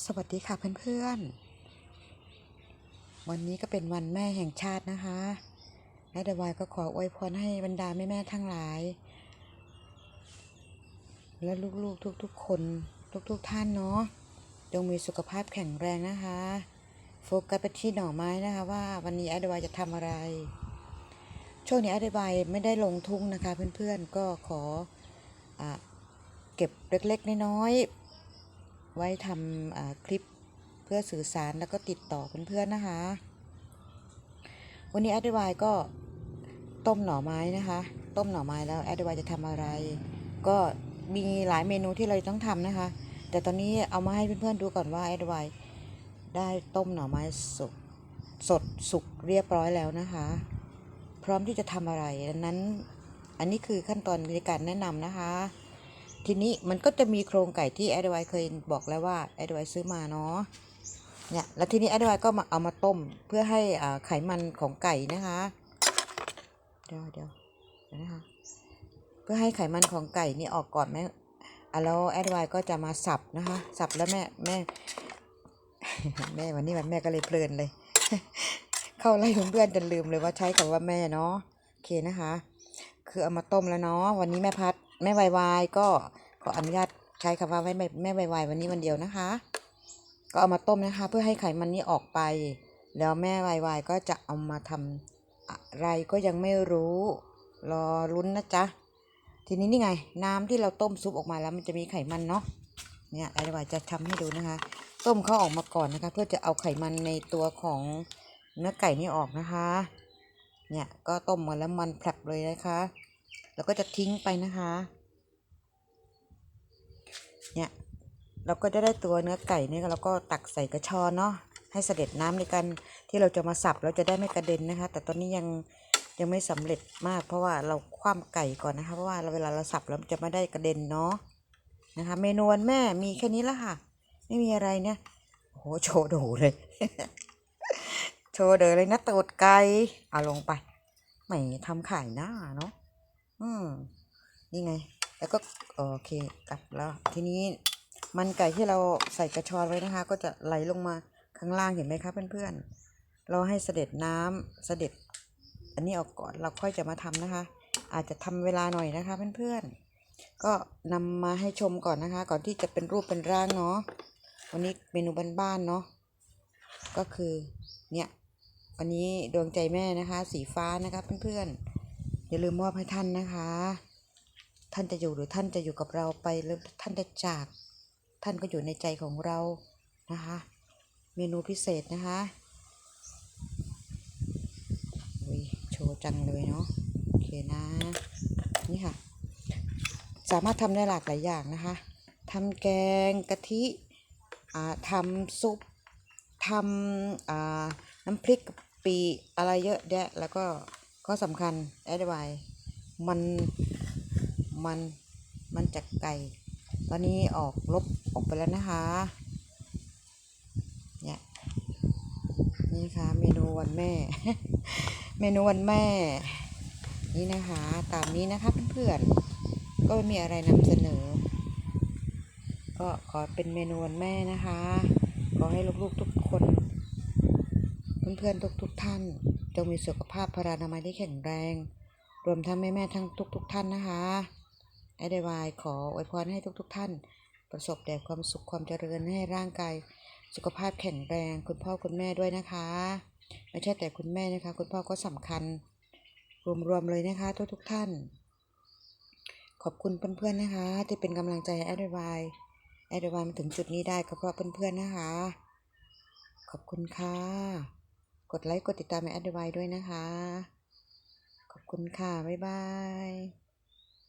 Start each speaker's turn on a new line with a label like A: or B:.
A: สวัสดีค่ะเพื่อนๆ วันนี้ก็เป็นวันแม่แห่งชาตินะคะแอดวายก็ขออวยพรให้บรรดาแม่ๆทั้งหลาย และลูกๆทุกๆ คนทุกๆท่านเนาะจงมีสุขภาพแข็งแรงนะคะ โฟกัสไปที่หน่อไม้นะคะว่าวันนี้แอดวายจะทำอะไร ช่วงนี้แอดวายไม่ได้ลงทุ่งนะคะเพื่อนๆ ก็ขออเก็บเล็กๆน้อยๆ ไว้ทำคลิปเพื่อสื่อสารแล้วก็ติดต่อเพื่อนๆนะคะ วันนี้แอดวายก็ต้มหน่อไม้นะคะ ต้มหน่อไม้แล้วแอดวายจะทำอะไร ก็มีหลายเมนูที่เราต้องทำนะคะ แต่ตอนนี้เอามาให้เพื่อนๆดูก่อนว่าแอดวายได้ต้มหน่อไม้สดสดสุกเรียบร้อยแล้วนะคะ พร้อมที่จะทำอะไรดังนั้น อันนี้คือขั้นตอนในการแนะนำนะคะ ทีนี้มันก็จะมีโครงไก่ที่แอดไวเคยบอกแล้วว่าแอดไวซื้อมาเนาะเนี่ยแล้วทีนี้แอดไวก็มาเอามาต้มเพื่อให้อ่าไขมันของไก่นะคะเดี๋ยวเดี๋ยวนะคะเพื่อให้ไขมันของไก่นี่ออกก่อนแม่อแล้วแอดไวก็จะมาสับนะคะสับแล้วแม่แม่แม่วันนี้วันแม่ก็เลยเพลินเลย เข้าไล่เพื่อนจนลืมเลยว่าใช้คำว่าแม่เนาะโอเคนะคะ คือเอามาต้มแล้วเนาะวันนี้แม่พัด แม่วายวายก็ขออนุญาตใช้คำว่าแม่แม่วายวายวันนี้วันเดียวนะคะ ก็เอามาต้มนะคะ เพื่อให้ไขมันนี้ออกไป แล้วแม่วายวายก็จะเอามาทำอะไรก็ยังไม่รู้ รอลุ้นนะจ๊ะทีนี้นี่ไง น้ำที่เราต้มซุปออกมาแล้วมันจะมีไขมันเนาะเนี่ยไอ้วายจะทำให้ดูนะคะ ต้มเขาออกมาก่อนนะคะ เพื่อจะเอาไขมันในตัวของเนื้อไก่นี่ออกนะคะ เนี่ยก็ต้มมาแล้วมันแผลบเลยนะคะ แล้วก็จะทิ้งไปนะคะ เนี่ย เราก็จะได้ตัวเนื้อไก่เนี่ยเราก็ตักใส่กระชอนเนาะ ให้เสด็จน้ำในการที่เราจะมาสับเราจะได้ไม่กระเด็นนะคะ แต่ตอนนี้ยังยังไม่สำเร็จมาก เพราะว่าเราคว่ำไก่ก่อนนะคะ เพราะว่าเราเวลาเราสับแล้วจะไม่ได้กระเด็นเนาะ นะคะ เมนูวันแม่มีแค่นี้ละค่ะ ไม่มีอะไรเนี่ยโอ้โหโชว์โดเลย โชว์เดอเลยนะตูดไก่ เอาลงไป ไม่ทำขายหน้าเนาะ อืมนี่ไง แล้วก็โอเคกลับแล้ว ทีนี้มันไก่ที่เราใส่กระชอนไว้นะคะ ก็จะไหลลงมาข้างล่างเห็นไหมคะเพื่อนๆ เราให้เสด็จน้ำเสด็จ อันนี้ออกก่อนเราค่อยจะมาทำนะคะ อาจจะทำเวลาหน่อยนะคะเพื่อนๆ ก็นำมาให้ชมก่อนนะคะ ก่อนที่จะเป็นรูปเป็นร่างเนาะวันนี้เมนูบ้านๆเนาะก็คือเนี่ยวันนี้ดวงใจแม่นะคะ สีฟ้านะคะเพื่อนๆ อย่าลืมมอบให้ท่านนะคะ ท่านจะอยู่หรือท่านจะอยู่กับเราไปหรือท่านจะจาก ท่านก็อยู่ในใจของเรานะคะ เมนูพิเศษนะคะอุ้ยโชว์จังเลยเนาะโอเคนะ นี่ค่ะ สามารถทำได้หลากหลายอย่างนะคะทำแกงกะทิทำซุปทำน้ำพริกกะปิอะไรเยอะแยะแล้วก็ ข้อสำคัญแอดไวมันมันมันจากไก่ตอนนี้ออกลบออกไปแล้วนะคะ เนี่ย นี่นะคะเมนูวันแม่ เมนูวันแม่ นี่นะคะ ตามนี้นะคะเพื่อนๆ ก็ไม่มีอะไรนำเสนอ ก็ขอเป็นเมนูวันแม่นะคะ ขอให้ลูกๆทุกคน เพื่อนๆทุกๆท่าน จงมีสุขภาพพรานามัยที่แข็งแรง รวมทั้งแม่ๆทั้งทุกๆท่านนะคะไอเดวายขออวยพรให้ทุกๆท่าน ประสบแต่ความสุขความเจริญให้ร่างกายสุขภาพแข็งแรง คุณพ่อคุณแม่ด้วยนะคะ ไม่ใช่แต่คุณแม่นะคะ คุณพ่อก็สำคัญ รวมๆเลยนะคะ ทุกๆท่าน ขอบคุณเพื่อนๆนะคะ ที่เป็นกำลังใจแอดวายแอดวายมาถึงจุดนี้ได้ก็เพราะเพื่อนๆนะคะ ขอบคุณค่ะ กดไลค์ กดติดตามแอดวยด้วยนะคะ ขอบคุณค่ะ บ๊ายบาย